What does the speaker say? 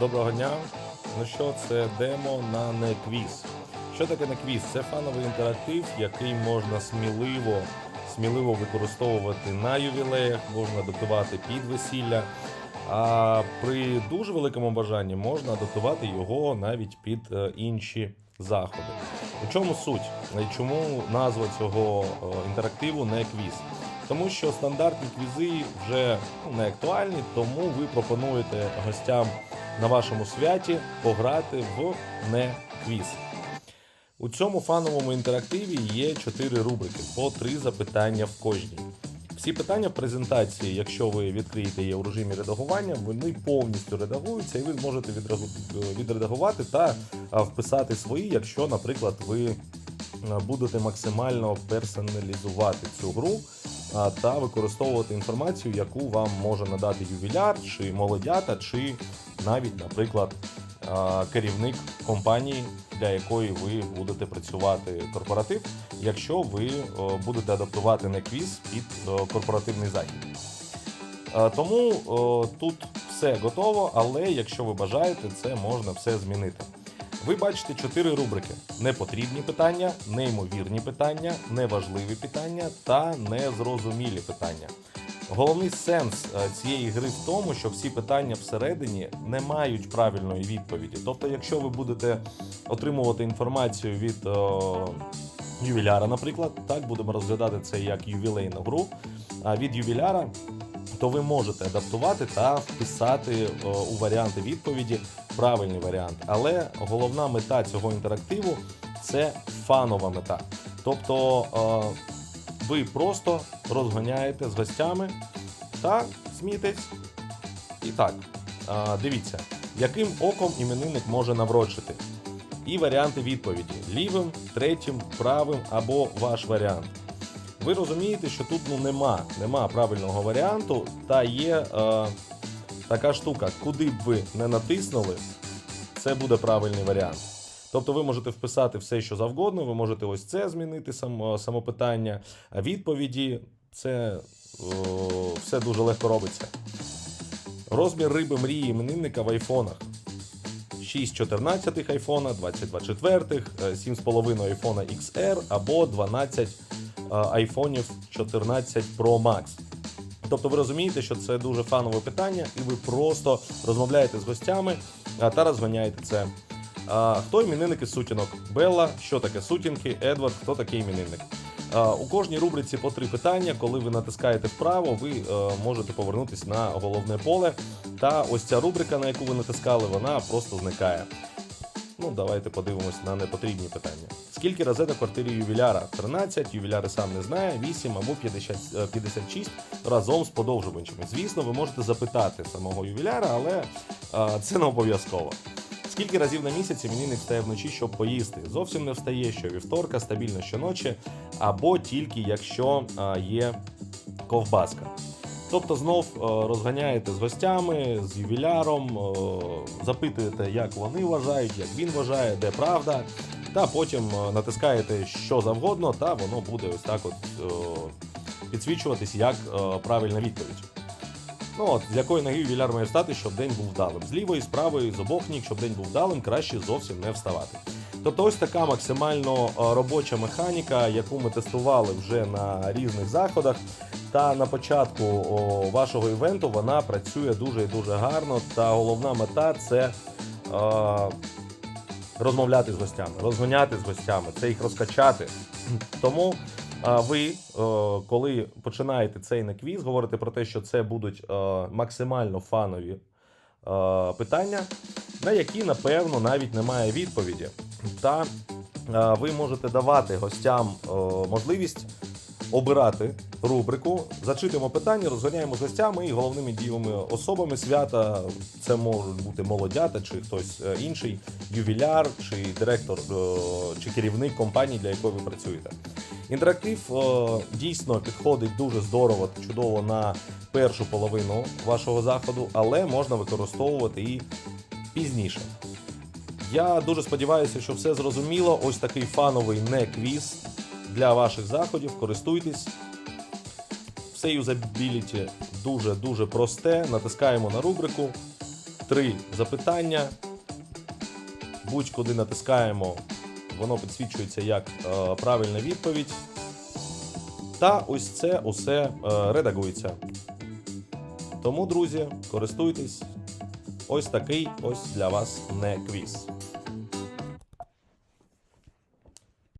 Доброго дня. Ну що, це демо на неквіз. Що таке неквіз? Це фановий інтерактив, який можна сміливо, сміливо використовувати на ювілеях, можна адаптувати під весілля. А при дуже великому бажанні можна адаптувати його навіть під е, інші заходи. У чому суть? Чому назва цього е, інтерактиву не квіз? Тому що стандартні квізи вже ну, не актуальні, тому ви пропонуєте гостям на вашому святі пограти в не квіз. У цьому фановому інтерактиві є чотири рубрики по три запитання в кожній. Всі питання в презентації, якщо ви відкриєте її у режимі редагування, вони повністю редагуються, і ви зможете відредагувати та вписати свої, якщо, наприклад, ви будете максимально персоналізувати цю гру та використовувати інформацію, яку вам може надати ювіляр, чи молодята, чи навіть, наприклад, керівник компанії, для якої ви будете працювати корпоратив, якщо ви будете адаптувати не квіз під корпоративний захід. Е, Тому тут все готово, але якщо ви бажаєте, це можна все змінити. Ви бачите чотири рубрики: непотрібні питання, неймовірні питання, неважливі питання та незрозумілі питання. Головний сенс е, цієї гри в тому, що всі питання всередині не мають правильної відповіді. Тобто, якщо ви будете отримувати інформацію від о, ювіляра, наприклад, так будемо розглядати це як ювілейну гру. А від ювіляра то ви можете адаптувати та вписати о, у варіанти відповіді правильний варіант. Але головна мета цього інтерактиву це фанова мета. Тобто е, ви просто розганяєте з гостями та смієтесь. І так, е, дивіться, яким оком іменинник може наврочити. І варіанти відповіді: лівим, третім, правим або ваш варіант. Ви розумієте, що тут ну нема, нема правильного варіанту, та є е, така штука, куди б ви не натиснули, це буде правильний варіант. Тобто ви можете вписати все, що завгодно, ви можете ось це змінити сам, само питання, а відповіді це о, все дуже легко робиться. Розмір риби мрії іменинника в айфонах. 6 14 айфона, 22 четвертих, е, 7,5 айфона XR або 12 е, айфонів 14 Pro Max. Тобто ви розумієте, що це дуже фанове питання, і ви просто розмовляєте з гостями та розганяєте це. А, хто іменинники сутінок? Белла, що таке сутінки, Едвард, хто такий іменинник? А, у кожній рубриці по три питання. Коли ви натискаєте вправо, ви е, можете повернутися на головне поле. Та ось ця рубрика, на яку ви натискали, вона просто зникає. Ну, давайте подивимось на непотрібні питання. Скільки розеток в квартирі ювіляра? 13, ювіляри сам не знає, 8 або 50, е, 56 разом з подовжувачами. Звісно, ви можете запитати самого ювіляра, але е, це не обов'язково. Скільки разів на місяць іменинник встає вночі, щоб поїсти? Зовсім не встає щовівторка, стабільно щоночі, або тільки якщо е, є ковбаска. Тобто знов е, розганяєте з гостями, з ювіляром, е, запитуєте, як вони вважають, як він вважає, де правда, та потім е, натискаєте що завгодно, та воно буде ось так от підсвічуватись як правильна відповідь. Ну от, з якої ноги ювіляр має встати, щоб день був вдалим. З лівої, з правої, з обох ніг, щоб день був вдалим, краще зовсім не вставати. Тобто ось така максимально е, робоча механіка, яку ми тестували вже на різних заходах. Та на початку вашого івенту вона працює дуже і дуже гарно. Та головна мета це е, розмовляти з гостями, розгоняти з гостями, це їх розкачати. Тому ви, е, коли починаєте цей неквіз, говорите про те, що це будуть максимально фанові питання, на які, напевно, навіть немає відповіді. Та е, ви можете давати гостям е, можливість обирати рубрику, зачитуємо питання, розганяємо з гостями і головними дієвими особами свята. Це можуть бути молодята чи хтось е, інший, ювіляр, чи директор, е, чи керівник компанії, для якої ви працюєте. Інтерактив е, дійсно підходить дуже здорово чудово на першу половину вашого заходу, але можна використовувати і пізніше. Я дуже сподіваюся, що все зрозуміло. Ось такий фановий не квіз для ваших заходів. Користуйтесь. Все юзабіліті дуже дуже просте. Натискаємо на рубрику три запитання. Будь-куди натискаємо, воно підсвічується як е, правильна відповідь. Та ось це усе е, редагується. Тому, друзі, користуйтесь. Ось такий ось для вас не квіз.